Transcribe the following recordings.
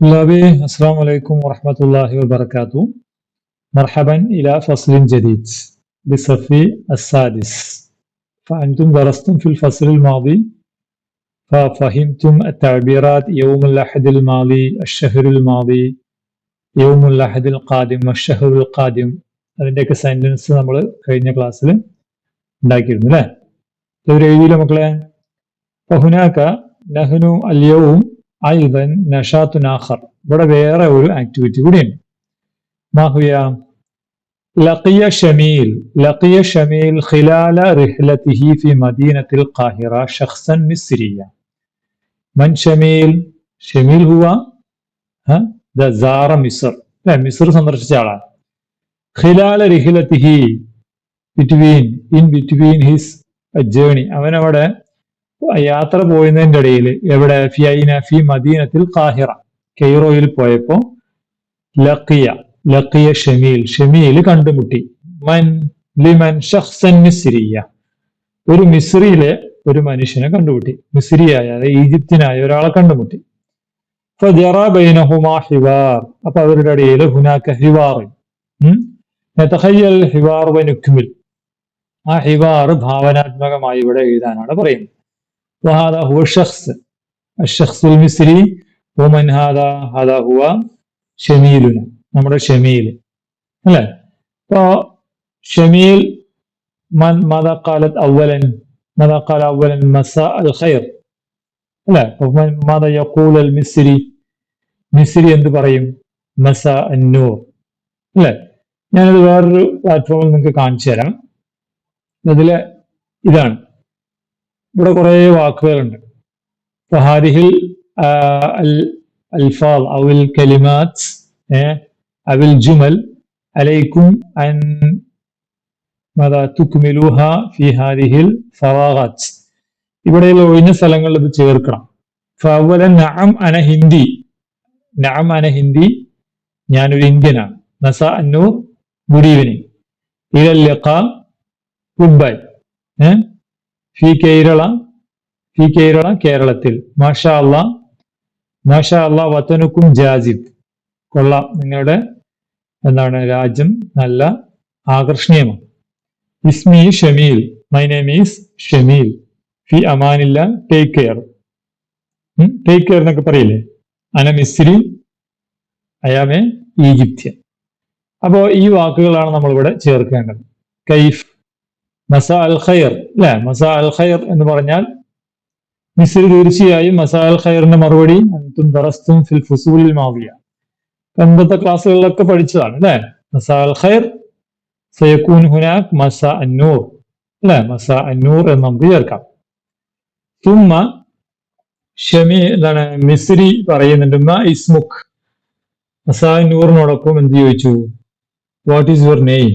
طلابي السلام عليكم ورحمة الله وبركاته مرحبا إلى فصل جديد بصف السادس فأنتم درستم في الفصل الماضي ففهمتم التعبيرات يوم الأحد الماضي الشهر الماضي يوم الأحد القادم والشهر القادم അതിൻ്റെയൊക്കെ സെന്റൻസ് നമ്മൾ കഴിഞ്ഞ ക്ലാസ്സിൽ ഉണ്ടാക്കിയിരുന്നു അല്ലേ ഇവർ എഴുതിയില്ല മക്കളെ ഫഹുനാക്ക നഹ്നു അല്യവും ഐദൻ നഷാത്തുനാഖർ ഇവിടെ വേറെ ഒരു ആക്ടിവിറ്റി കൂടിയുണ്ട്. മാഹുയ ലക്കിയ ഷമീൽ. ലക്കിയ ഷമീൽ ഖിലാല റിഹ്ലത്തിഹി ഫി മദീനത്തിൽ ഖാഹിറ ഷഖ്സൻ മിസ്രിയ. മൻ ഷമീൽ? ഷമീൽ ഹുവ? ദസാറ മിസർ. അല്ലെ? മിസർ സന്ദർശിച്ച ആളാണ് ഖിലാല റിഹ്ലത്തിഹി between in between his journey അവനവിടെ യാത്ര പോയതിന്റെ ഇടയിൽ എവിടെ ഫി മദീനത്തിൽ കാഹിറ കെയ്റോയിൽ പോയപ്പോ ലക്കിയ ലക്കിയ ഷമീൽ ഷമീൽ കണ്ടുമുട്ടി. മൻ ലിമൻ ഷഖ്സൻ മിസ്രിയ. ഒരു മിസ്രിയിലെ ഒരു മനുഷ്യനെ കണ്ടുമുട്ടി. മിസ്രിയായ അതായത് ഈജിപ്തിനായ ഒരാളെ കണ്ടുമുട്ടി. ഹിവാർ. അപ്പൊ അവരുടെ ഇടയിൽ ഹുനാക്ക ഹിവാർ. ഹിവാർ ആ ഹിവാർ ഭാവനാത്മകമായി ഇവിടെ എഴുതാനാണ് പറയുന്നത്. وهذا هو الشخص الشخص المصري ومن هذا هذا هو ഷമീലുന നമ്മുടെ ഷമീൽ അല്ലെ അപ്പോ ഷമീൽ ماذا قالت اولا ماذا قال اولا مساء الخير അല്ലെ ماذا يقول المصري മിസ്രി എന്ത് പറയും മസ അന്നൂർ അല്ലെ ഞാനത് വേറൊരു പ്ലാറ്റ്ഫോമിൽ നിങ്ങൾക്ക് കാണിച്ചു തരാം അതിലെ ഇതാണ് ഇവിടെ കുറേ വാക്കുകളുണ്ട്. ഫഹാദിഹിൽ അൽഫാൽ അവിൽ കലിമാസ് അവിൽ ജുമൽ അലൈക്കും അൻ ഫി ഹാദിഹിൽ ഫവാഹാത്ത് ഇവിടെയുള്ള ഒഴിഞ്ഞ സ്ഥലങ്ങളിൽ ഇത് ചേർക്കണം. ഫവല നഅം അന ഹിന്ദി. നഅം അന ഹിന്ദി ഞാനൊരു ഇന്ത്യനാണ്. നസ അന്നൂർ ഗുഡ് ഈവനിങ് ഇലൽ ഗുഡ് ബൈ ഏഹ് ഫി കേരള ഫി കേരള കേരളത്തിൽ മാഷാ അല്ല മാഷാ അല്ല വത്തനുക്കും ജാസിബ് കൊള്ളാം. നിങ്ങളുടെ എന്താണ് രാജ്യം നല്ല ആകർഷണീയമാണ്. ഇസ്മി Shameel my name is Shameel ഫി അമാനില്ല ടേക്ക് കെയർ ടേക്ക് കെയർ എന്നൊക്കെ പറയില്ലേ? അന മിസ്രി അയാമെ ഈജിപ്ത്യൻ അപ്പോ ഈ വാക്കുകളാണ് നമ്മളിവിടെ ചേർക്കേണ്ടത്. കൈഫ് മസ അൽ ഖൈർ അല്ലെ മസ അൽ ഖൈർ എന്ന് പറഞ്ഞാൽ മിസ്രി തീർച്ചയായും മസ അൽ ഖൈറിന്റെ മറുപടി അൻതും ദറസ്തും ഫിൽ ഫുസൂലിൽ മാവിയ പണ്ടത്തെ ക്ലാസ്സുകളിലൊക്കെ പഠിച്ചതാണ് അല്ലെ മസ അൽ ഖൈർ സയക്കൂൻ ഹുനാക് മസ അന്നൂർ അല്ലെ മസ അന്നൂർ എന്ന് നമുക്ക് ചേർക്കാം. തുമ്മ ഷമി എന്താണ് മിസ്രി പറയുന്നുണ്ട് മ ഇസ്മുഖ് മസാ അന്നൂറിനോടൊപ്പം എന്ത് ചോദിച്ചു? വാട്ട് ഈസ് യുവർ നെയിം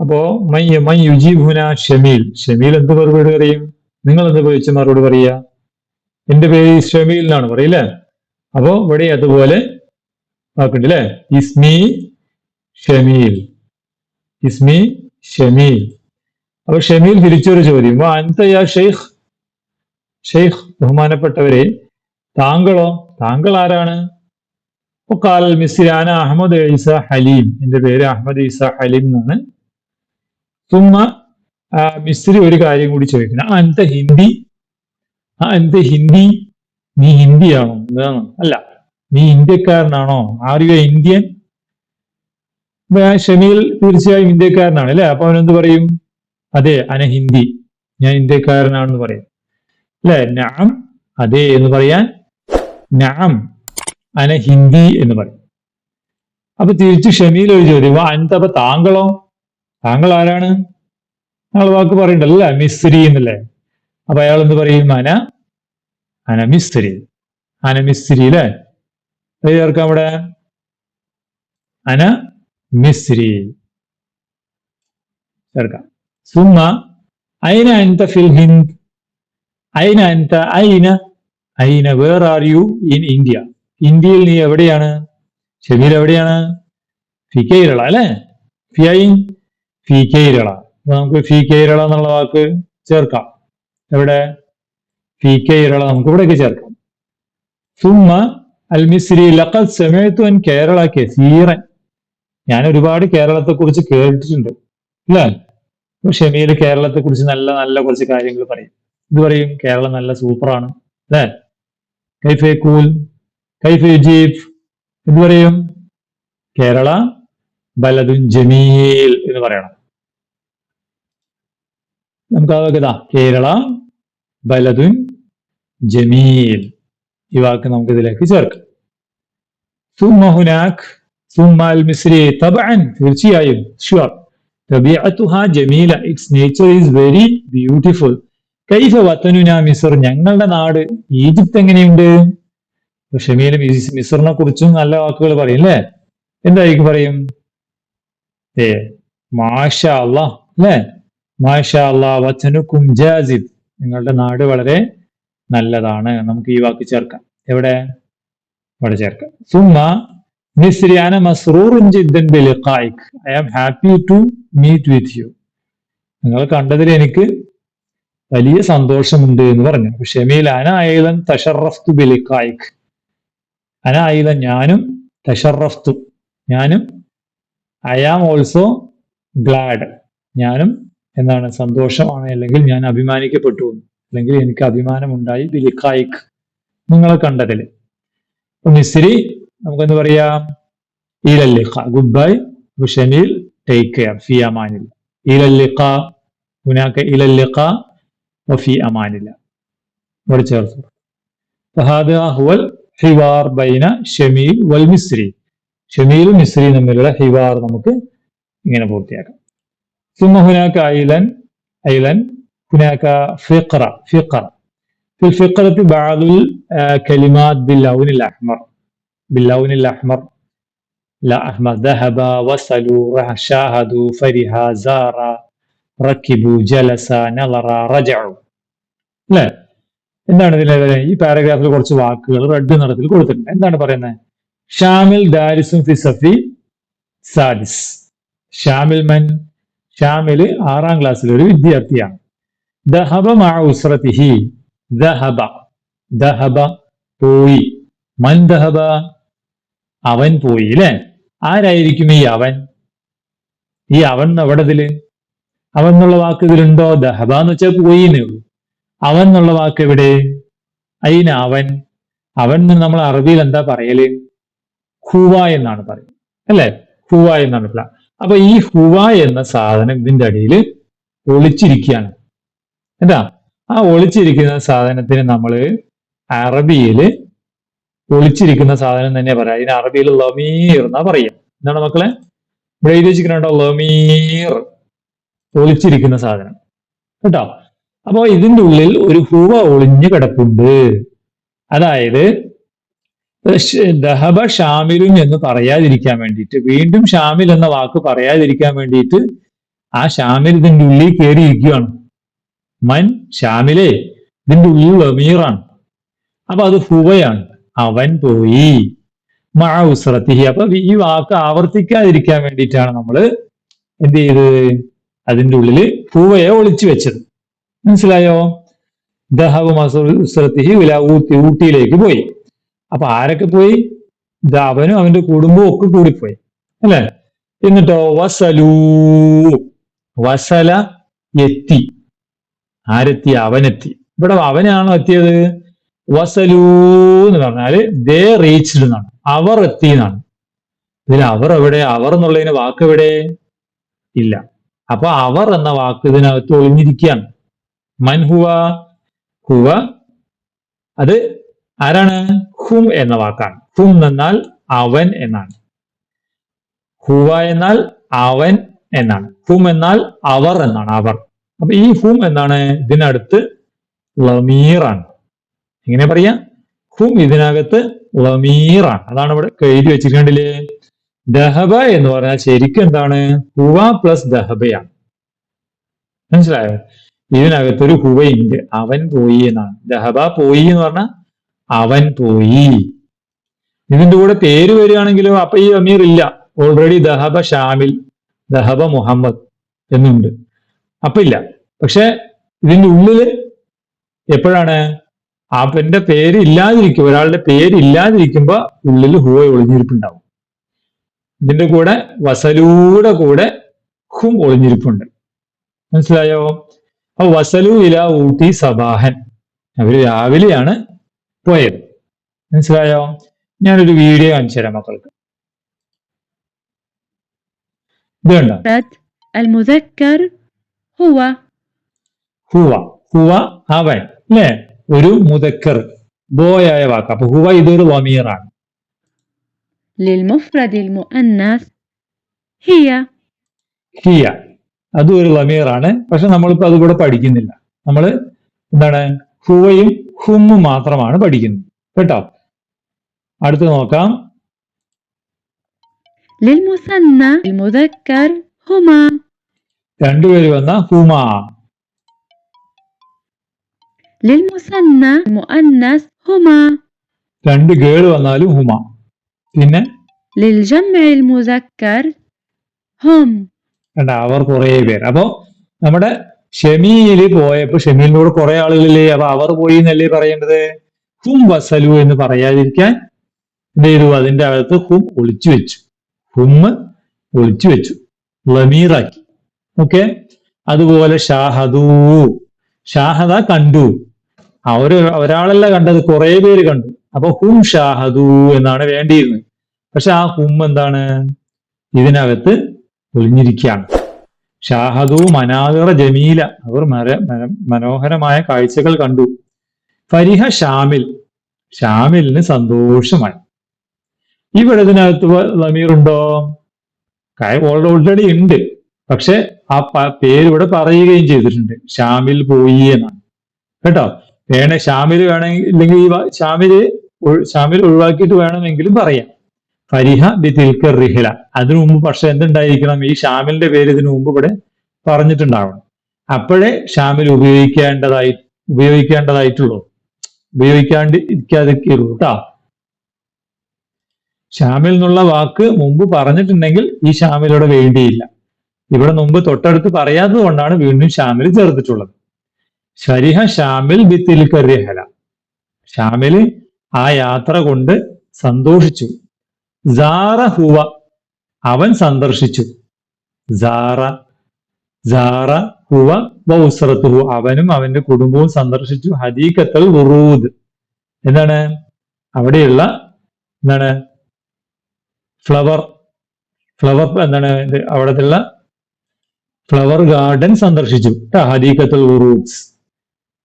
അപ്പോ മൈ മൈ യുജീബ് ഷമീൽ. ഷമീൽ എന്ത് മറുപടി പറയും? നിങ്ങൾ എന്ത് ചോദിച്ച മറുപടി പറയുക എന്റെ പേര് ഷമീൽ എന്നാണ് പറയില്ലേ അപ്പോ ഇവിടെ അതുപോലെ അല്ലെ? ഇസ്മി ഷമീൽ. ഇസ്മി ഷമീൽ. അപ്പൊ ഷമീൽ തിരിച്ചൊരു ചോദ്യം. അന്തയാ ഷെയ്ഖ്? ഷെയ്ഖ് ബഹുമാനപ്പെട്ടവരെ താങ്കളോ? താങ്കൾ ആരാണ്? കാൽ മിസ്രാന അഹമ്മദ് ഈസ ഹലീം. എന്റെ പേര് അഹമ്മദ് ഈസ ഹലീം എന്നാണ് സുമ്മ മിസ്രി ഒരു കാര്യം കൂടി ചോദിക്കണം അന്ത ഹിന്ദി? ആ എന്ത് ഹിന്ദി? നീ ഹിന്ദിയാണോ? എന്താണോ അല്ല നീ ഇന്ത്യക്കാരനാണോ? ആർ യു ഇന്ത്യൻ ഷമീൽ തീർച്ചയായും ഇന്ത്യക്കാരനാണ് അല്ലെ? അപ്പൊ അവനെന്ത് പറയും? അതെ അന ഹിന്ദി. ഞാൻ ഇന്ത്യക്കാരനാണെന്ന് പറയും. അല്ലെ? നാം അതെ എന്ന് പറയാൻ നാം അന ഹിന്ദി എന്ന് പറയും. അപ്പൊ തിരിച്ചു ഷമീൽ ഒരു ചോദ്യം. അനന്തപ്പ താങ്കളോ? താങ്കൾ ആരാണ് ആൾ വാക്ക് പറയണ്ടല്ല മിസ്ത്രി എന്നല്ലേ. അപ്പൊ അയാൾ എന്ത് പറയും? അന അന മിസ്രി അന മിസ്രി അല്ലേ? ചേർക്കാം അവിടെ? അന മിസ്രി ചേർക്കാം. സുമ അയിന അൻത ഫിൽ ഹിന്ദ്? അയിന അൻത അയിന? അയിന where are you in India ഇന്ത്യയിൽ നീ എവിടെയാണ്? ഷമീൽ എവിടെയാണ്? ഫി കേരള അല്ലെ ഫി ഫി നമുക്ക് ഫി കേരള എന്നുള്ള വാക്ക് ചേർക്കാം. എവിടെ? ഫി കേരള നമുക്ക് ഇവിടേക്ക് ചേർക്കാം. സുമ അൽ മിസ്രി ലഖദ് സമയത്തു അൻ കേരള കസീറൻ. ഞാൻ ഒരുപാട് കേരളത്തെ കുറിച്ച് കേട്ടിട്ടുണ്ട്. അല്ലേ? ഷമീൽ കേരളത്തെ കുറിച്ച് നല്ല നല്ല കുറച്ച് കാര്യങ്ങൾ പറയും. ഇത് പറയും കേരളം നല്ല സൂപ്പറാണ്. അല്ലേ? കൈഫെ കൂൽ കൈഫെ ജീഫ്. ഇത് പറയും? കേരള ബലദുൻ ജമീൽ എന്ന് പറയണം. നമുക്ക് അതൊക്കെ ഇതാ കേരള ബലദുൻ ജമീൽ ഈ വാക്ക് നമുക്ക് ഇതിലേക്ക് ചേർക്കാം ثم هناك ثم المصري طبعا തീർച്ചയായും sure طبيعتها Jameela it's nature is very beautiful കൈഫ വത്തനുന മിസർ ഞങ്ങളുടെ നാട് ഈജിപ്ത് എങ്ങനെയുണ്ട് ഇപ്പൊ ഷമീലും ഈ മിസറിനെ കുറിച്ചും നല്ല വാക്കുകൾ പറയും അല്ലേ എന്തായിരിക്കും പറയും ഏ മാഷ അള്ളാഹ് അല്ലേ മാഷ അള്ളാഹ് വച്ചനുക്കും ജാസിദ്. നിങ്ങളുടെ നാട് വളരെ നല്ലതാണ്. നമുക്ക് ഈ വാക്ക് ചേർക്കാം. എവിടെ? ഇവിടെ ചേർക്കാം. സുമ മിസ്രി അന മസ്റൂറുൻ ജിദ്ദൻ I am happy to meet with you. നിങ്ങൾ കണ്ടതിൽ എനിക്ക് വലിയ സന്തോഷമുണ്ട് എന്ന് പറഞ്ഞു. ഷമീൽ അന ഐലൻ തഷറഫ്തു ബിലിഖായിക്. അന ഐലൻ ഞാനും തഷറഫ്തു. ഞാനും ഐ ആം ഓൾസോ ഗ്ലാഡ്. ഞാനും എന്താണ് സന്തോഷമാണ് അല്ലെങ്കിൽ ഞാൻ അഭിമാനിക്കപ്പെട്ടു അല്ലെങ്കിൽ എനിക്ക് അഭിമാനമുണ്ടായി. ബിലിഖായിക്ക് നിങ്ങളെ കണ്ടതിൽ. അപ്പൊ മിസ്രി നമുക്കെന്ത് പറയാം? ഈലല്ലിഖ ഗുഡ് ബൈ ബുഷനിൽ ടേക്ക് കെയർ ഫി അമാനിൽ. ഈലല്ലിഖ ഉനാക്ക ഇലല്ലിഖ ഫി അമാനില്ല ഇവിടെ ചേർത്തു. ഹുവൽ ഹിവാർ ബൈന ഷമീൽ വൽ മിസ്രി. ഷമീലും മിസ്രിയും തമ്മിലുള്ള ഹിവാർ നമുക്ക് ഇങ്ങനെ പൂർത്തിയാക്കാം. ثم هناك أيضا أيضا هناك فقرة فقرة في الفقرة بعض الكلمات باللون الأحمر باللون الأحمر لا أحمر ذهب وصلوا راح شاهدوا فرح زار ركبوا جلس نظر رجعوا അല്ലേ എന്താണ് ഇതിലെ ഈ പാരഗ്രാഫിൽ കുറച്ച് വാക്കുകൾ റെഡ് നിറത്തിൽ കൊടുത്തിട്ടുണ്ട് എന്താണ് പറയുന്നത് ഷാമിൽ ദാരിസും ഫി സഫി സാദിസ് ഷാമിൽ മൻ ഷാമിൽ ആറാം ക്ലാസ്സിലെ ഒരു വിദ്യാർത്ഥിയാണ്. ദഹബ മാ ഉസ്രത്തിഹി ദഹബ ദഹബ പോയി. മൻ ദഹബ? അവൻ പോയി അല്ലെ ആരായിരിക്കും ഈ അവൻ? ഈ അവൻ എവിടതിൽ അവൻ എന്നുള്ള വാക്ക് ഇതിലുണ്ടോ? ദഹബ എന്ന് വെച്ചാൽ പോയി അവൻ എന്നുള്ള വാക്ക് എവിടെ? അയിന് അവൻ. അവൻ നമ്മൾ അറബിയിൽ എന്താ പറയൽ? ഹുവ എന്നാണ് പറയുന്നത്. അല്ലെ? ഹുവ എന്നാണ് പ്ലാ അപ്പൊ ഈ ഹുവ എന്ന സാധനം ഇതിന്റെ അടിയിൽ ഒളിച്ചിരിക്കുകയാണ്. എന്താ ആ ഒളിച്ചിരിക്കുന്ന സാധനത്തിന് നമ്മൾ അറബിയിൽ ഒളിച്ചിരിക്കുന്ന സാധനം തന്നെ പറയാം. ഇതിന് അറബിയിൽ ലമീർ എന്നാ പറയാം എന്താണ് മക്കളെ? ഇവിടെ എഴുതി ലമീർ ഒളിച്ചിരിക്കുന്ന സാധനം. കേട്ടോ? അപ്പോ ഇതിന്റെ ഉള്ളിൽ ഒരു ഹുവ ഒളിഞ്ഞു കിടപ്പുണ്ട്. അതായത് ദഹബ ഷാമിലും എന്ന് പറയാതിരിക്കാൻ വേണ്ടിയിട്ട് വീണ്ടും ഷാമിൽ എന്ന വാക്ക് പറയാതിരിക്കാൻ വേണ്ടിയിട്ട് ആ ഷാമിൽ ഇതിന്റെ ഉള്ളിൽ കയറിയിരിക്കുകയാണ് മൻ ഷാമിലെ ഇതിന്റെ ഉള്ളിൽ അമീറാണ്. അപ്പൊ അത് ഹുവയാണ്. അവൻ പോയി. മഴ ഉസ്രത്തിഹി. അപ്പൊ ഈ വാക്ക് ആവർത്തിക്കാതിരിക്കാൻ വേണ്ടിയിട്ടാണ് നമ്മൾ എന്ത് ചെയ്ത്? അതിന്റെ ഉള്ളിൽ ഹുവയെ ഒളിച്ചു വെച്ചത്. മനസ്സിലായോ? ദഹബ് വില ഊട്ടി ഊട്ടിയിലേക്ക് പോയി. അപ്പൊ ആരൊക്കെ പോയി? ഇത് അവനും അവന്റെ കുടുംബവും ഒക്കെ കൂടിപ്പോയി. അല്ലെ? എന്നിട്ടോ വസലൂ. വസല എത്തി. ആരെത്തി? അവനെത്തി. ഇവിടെ അവനാണോ എത്തിയത്? വസലൂ എന്ന് പറഞ്ഞാൽ ദേ റീച്ച്ഡ് എന്നാണ്. അവർ എത്തി എന്നാണ്. ഇതിൽ അവർ എവിടെ? അവർ എന്നുള്ളതിന് വാക്ക് എവിടെ? ഇല്ല. അപ്പൊ അവർ എന്ന വാക്ക് ഇതിനകത്ത് ഒളിഞ്ഞിരിക്കുകയാണ്. മൻഹുവ ഹുവ. അത് ആരാണ്? ഹും എന്ന വാക്കാണ്. ഹും എന്നാൽ അവൻ എന്നാണ്. ഹുവ എന്നാൽ അവൻ എന്നാണ്. ഹും എന്നാൽ അവർ എന്നാണ് അവർ. അപ്പൊ ഈ ഹും എന്നാണ് ഇതിനടുത്ത് ലമീറാണ്. എങ്ങനെ പറയാ? ഹും ഇതിനകത്ത് ലമീറാണ്. അതാണ് ഇവിടെ എഴുതി വെച്ചിരിക്കേണ്ടില്ലേ ദഹബ എന്ന് പറഞ്ഞാൽ ശരിക്കും എന്താണ്? ഹുവ പ്ലസ് ദഹബയാണ്. മനസ്സിലായോ? ഇതിനകത്തൊരു ഹുവയുണ്ട്. അവൻ പോയി എന്നാണ്. ദഹബ പോയി എന്ന് പറഞ്ഞാൽ അവൻ പോയി. ഇതിന്റെ കൂടെ പേര് വരികയാണെങ്കിലോ അപ്പൊ ഈ അമീർ ഇല്ല. ഓൾറെഡി ദഹബ ഷാമിൽ ദഹബ മുഹമ്മദ് എന്നുണ്ട്. അപ്പൊ ഇല്ല. പക്ഷെ ഇതിന്റെ ഉള്ളിൽ എപ്പോഴാണ്? അവന്റെ പേര് ഇല്ലാതിരിക്കും ഒരാളുടെ പേര് ഇല്ലാതിരിക്കുമ്പോ ഉള്ളിൽ ഹുവ ഒളിഞ്ഞിരിപ്പുണ്ടാവും. ഇതിന്റെ കൂടെ വസലൂടെ കൂടെ ഹും ഒളിഞ്ഞിരിപ്പുണ്ട്. മനസ്സിലായോ? അപ്പൊ വസലു ഇല ഊട്ടി സബാഹൻ. അവർ രാവിലെയാണ് പോയത് മനസ്സിലായോ ഞാനൊരു വീഡിയോ കാണിച്ചു തരാം മക്കൾക്ക് ഇത് കണ്ടോ المفرد المذكر هو ഹുവ ഹുവ അവൻ അല്ലേ ഒരു മുതക്കർ ബോയായ വാക്ക് അപ്പൊ ഹുവ ഇതൊരു വമീറാണ് للمفرد المؤنث هي ഹിയ അതും ഒരു ലമീറാണ് പക്ഷെ നമ്മളിപ്പോ അതുകൂടെ പഠിക്കുന്നില്ല നമ്മൾ എന്താണ് ഹുവയും ഹുമ്മും മാത്രമാണ് പഠിക്കുന്നത്. കേട്ടോ? അടുത്ത് നോക്കാം. രണ്ടുപേര് വന്ന ഹുമാ. രണ്ട് ഗേൾ വന്നാലും ഹുമ. പിന്നെ? അവർ കുറെ പേര്. അപ്പോ നമ്മുടെ ഷെമീൽ പോയപ്പോ ഷമീലിനോട് കുറെ ആളുകളില്ലേ അപ്പൊ അവർ പോയി എന്നല്ലേ പറയേണ്ടത്? ഹും വസലു എന്ന് പറയാതിരിക്കാൻ എന്ത് ചെയ്തു അതിന്റെ അകത്ത് ഹും ഒളിച്ചു വെച്ചു. ഹും ഒളിച്ചു വെച്ചു. ലമീറാക്കി. ഓക്കെ? അതുപോലെ ഷാഹദൂ. ഷാഹദ കണ്ടു. അവർ ഒരാളല്ല കണ്ടത് കുറെ പേര് കണ്ടു. അപ്പൊ ഹും ഷാഹദൂ എന്നാണ് വേണ്ടിയിരുന്നത്. പക്ഷെ ആ ഹും എന്താണ്? ഇതിനകത്ത് ഒളിഞ്ഞിരിക്കുകയാണ്. ഷാഹദു മനാദിറ ജമീല അവർ മര മനോഹരമായ കാഴ്ചകൾ കണ്ടു. ഫരിഹ ഷാമിൽ ഷാമിലിന് സന്തോഷമായി. ഇവിടെ ഇതിനകത്ത് ലമീർ ഉണ്ടോ? ഓൾറെഡി ഉണ്ട്. പക്ഷെ ആ പേര് ഇവിടെ പറയുകയും ചെയ്തിട്ടുണ്ട്. ഷാമിൽ പോയി എന്നാണ്. കേട്ടോ? വേണേ ഷാമിൽ വേണമെങ്കിൽ ഇല്ലെങ്കിൽ ഈ ഷാമിൽ ഷാമിൽ ഒഴിവാക്കിയിട്ട് വേണമെങ്കിലും പറയാം. ഫരിഹ ബി തിൽക്കർ റിഹില. അതിനു മുമ്പ് പക്ഷെ എന്തുണ്ടായിരിക്കണം? ഈ ഷാമിലിന്റെ പേര് ഇതിനു മുമ്പ് ഇവിടെ പറഞ്ഞിട്ടുണ്ടാവണം. അപ്പോഴേ ഷാമിൽ ഉപയോഗിക്കേണ്ടതായി ഉപയോഗിക്കേണ്ടതായിട്ടുള്ളൂ. ഉപയോഗിക്കാണ്ട് ഇരിക്കാതിരിക്കുള്ളൂ കേട്ടോ ഷാമിൽ എന്നുള്ള വാക്ക് മുമ്പ് പറഞ്ഞിട്ടുണ്ടെങ്കിൽ ഈ ഷാമിലൂടെ വേണ്ടിയില്ല. ഇവിടെ മുമ്പ് തൊട്ടടുത്ത് പറയാത്തത് കൊണ്ടാണ് വീണ്ടും ഷാമിൽ ചേർത്തിട്ടുള്ളത്. ശരിഹ ഷാമിൽ ബിത്തിൽ കറിയ റിഹല. ഷാമിൽ ആ യാത്ര കൊണ്ട് സന്തോഷിച്ചു. ഹുവ. അവൻ സന്ദർശിച്ചു. സാറ സാറ ഹുവ വൗസ്രത്തുഹു അവനും അവന്റെ കുടുംബവും സന്ദർശിച്ചു. ഹദീഖത്തൽ വുറൂദ് എന്താണ്? അവിടെയുള്ള എന്താണ്? ഫ്ലവർ. ഫ്ലവർ എന്താണ്? അവിടത്തെ അവിടത്തുള്ള ഫ്ലവർ ഗാർഡൻ സന്ദർശിച്ചു. ഹദീഖത്തുൽ ഉറൂദ്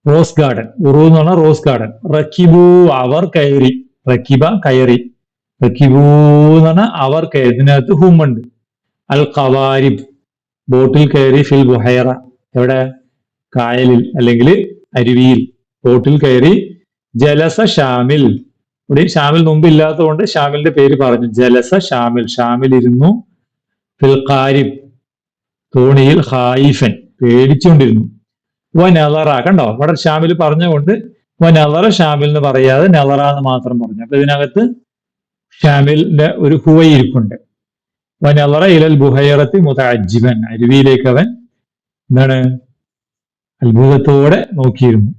റോസ് ഗാർഡൻ. ഉറൂദ് എന്ന് പറഞ്ഞാൽ റോസ് ഗാർഡൻ. റക്കിബു അവർ കയറി. റക്കിബ കയറി. റക്കിബു എന്ന് പറഞ്ഞാൽ അവർ ഇതിനകത്ത് ഹുമുണ്ട്. അൽ കവാരിബ് ബോട്ടിൽ കയറി ഫിൽ ബുഹൈറ എവിടെ? കായലിൽ അല്ലെങ്കിൽ അരുവിയിൽ. ബോട്ടിൽ കയറി ജലസ ഷാമിൽ. ഇവിടെ ഷാമിൽ മുമ്പ് ഇല്ലാത്തതുകൊണ്ട് ഷാമിലിന്റെ പേര് പറഞ്ഞു. ജലസ ഷാമിൽ. ഷാമിൽ ഇരുന്നു ഫിൽ കാരിബ് തോണിയിൽ ഹായിഫൻ പേടിച്ചുകൊണ്ടിരുന്നു. വ നലറ കണ്ടോ? ഇവിടെ ഷാമിൽ പറഞ്ഞുകൊണ്ട് വ നലറ ഷാമിൽ എന്ന് പറയാതെ നലറ എന്ന് മാത്രം പറഞ്ഞു. അപ്പൊ ഇതിനകത്ത് ഷാമിലിന്റെ ഒരു ഹുവയിരിപ്പുണ്ട്. വനവറ ഇലൽ ബുഹൈറത്തി മുതഅജ്ജിബൻ. അരുവിയിലേക്ക് അവൻ എന്താണ്? അത്ഭുതത്തോടെ നോക്കിയിരുന്നു.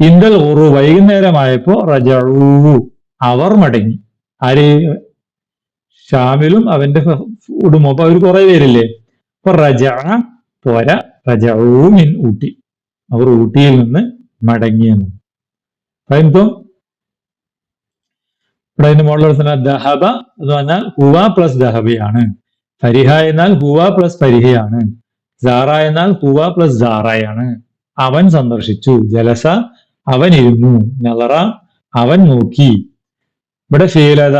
ഇന്ദൽ ഉറു വൈകുന്നേരമായപ്പോ റജഊ. അവർ മടങ്ങി. ആര്? ഷാമിലും അവന്റെ ഉടുമോ അപ്പൊ അവർ കുറെ പേരില്ലേ? അപ്പൊ റജ പോര റജൂ മിൻ ഊട്ടി. അവർ ഊട്ടിയിൽ നിന്ന് മടങ്ങിയെന്ന്. പറയുമ്പോ ഇവിടെ അതിന്റെ മോഡൽ തന്നെ ദഹബ എന്ന് പറഞ്ഞാൽ ഹുവ പ്ലസ് ദഹബയാണ്. ഫരിഹ എന്നാൽ ഹുവ പ്ലസ് ഫരിഹയാണ്. സാറ എന്നാൽ ഹുവ പ്ലസ് സാറയാണ്. അവൻ സന്ദർശിച്ചു. ജലസ അവൻ ഇരുന്നു. നളറ അവൻ നോക്കി. ഇവിടെ ഫീലത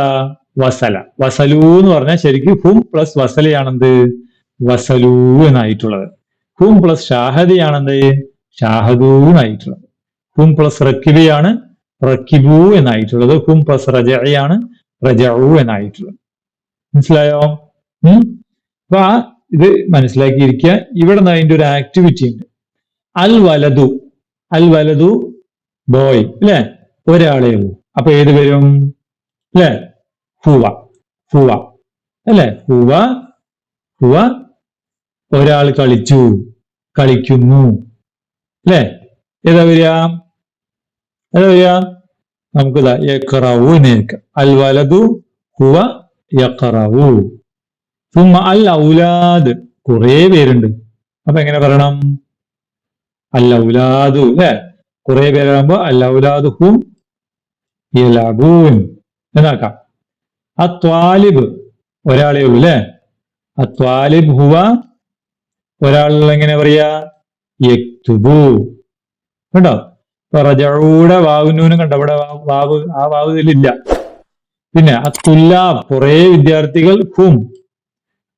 വസല. വസലു എന്ന് പറഞ്ഞാൽ ശരിക്കും ഹും പ്ലസ് വസലയാണെന്ത്? വസലു എന്നായിട്ടുള്ളത്. ഹും പ്ലസ് ഷാഹദിയാണെന്ത്? ഷാഹദൂ എന്നായിട്ടുള്ളത് ഹും പ്ലസ് റക്കിബിയാണ്. റക്കിബു എന്നായിട്ടുള്ളത്. ഹും പ്ലസ് റജയാണ് റജു എന്നായിട്ടുള്ളത്. മനസ്സിലായോ? അപ്പൊ ആ ഇത് മനസ്സിലാക്കിയിരിക്കുക. ഇവിടെ നിന്ന് അതിന്റെ ഒരു ആക്ടിവിറ്റി ഉണ്ട്. അൽ വലതു അൽ വലതു ബോയ്. അല്ലെ? ഒരാളേ ഉള്ളൂ. അപ്പൊ ഏത് വരും? അല്ലെ? ഹുവ. ഹുവ. അല്ലെ? ഹുവ. ഹുവ. ഒരാൾ കളിച്ചു. കളിക്കുന്നു. അല്ലെ? ഏതാ വരിക? അത് പറയാ നമുക്ക് യക്കറവു നേക്കാം അൽ ഹുവ യക്കറവു തുമ്മ അൽ ഔലാദ് കുറേ പേരുണ്ട്. അപ്പൊ എങ്ങനെ പറയണം? അൽ ഔലാദു അല്ലെ? കുറെ പേരാകുമ്പോ അൽ ഔലാദു ഹും യലബൂൻ എന്നാക്കാം. ത്വാലിബ് ഒരാളേ ഉള്ളൂ അല്ലെ? അത്വാലിബ് ഹുവ ഒരാൾ എങ്ങനെ പറയാ? യക്തുബു. ഇപ്പൊ റജഊടെ വാവുന്നൂനും കണ്ട? അവിടെ വാവ് ആ വാവ് ഇതിലില്ല പിന്നെ അത്തുല്ലാബ് കുറെ വിദ്യാർത്ഥികൾ ഹും.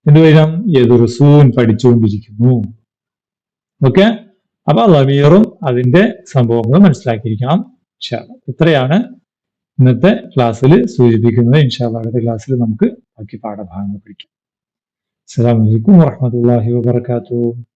എന്ത് വരും യദുർസൂൻ പഠിച്ചുകൊണ്ടിരിക്കുന്നു. ഓക്കെ? അപ്പൊ ലമീറും അതിന്റെ സംഭവങ്ങളും മനസ്സിലാക്കിയിരിക്കണം. ഇത്രയാണ് ഇന്നത്തെ ക്ലാസ്സിൽ സൂചിപ്പിക്കുന്നത്. ഇൻഷാല്ല അടുത്ത ക്ലാസ്സിൽ നമുക്ക് ബാക്കി പാഠഭാഗങ്ങൾ പഠിക്കാം. അസ്സാം അലൈക്കും വറഹ്മത്തുള്ളാഹി വബറകാതുഹു.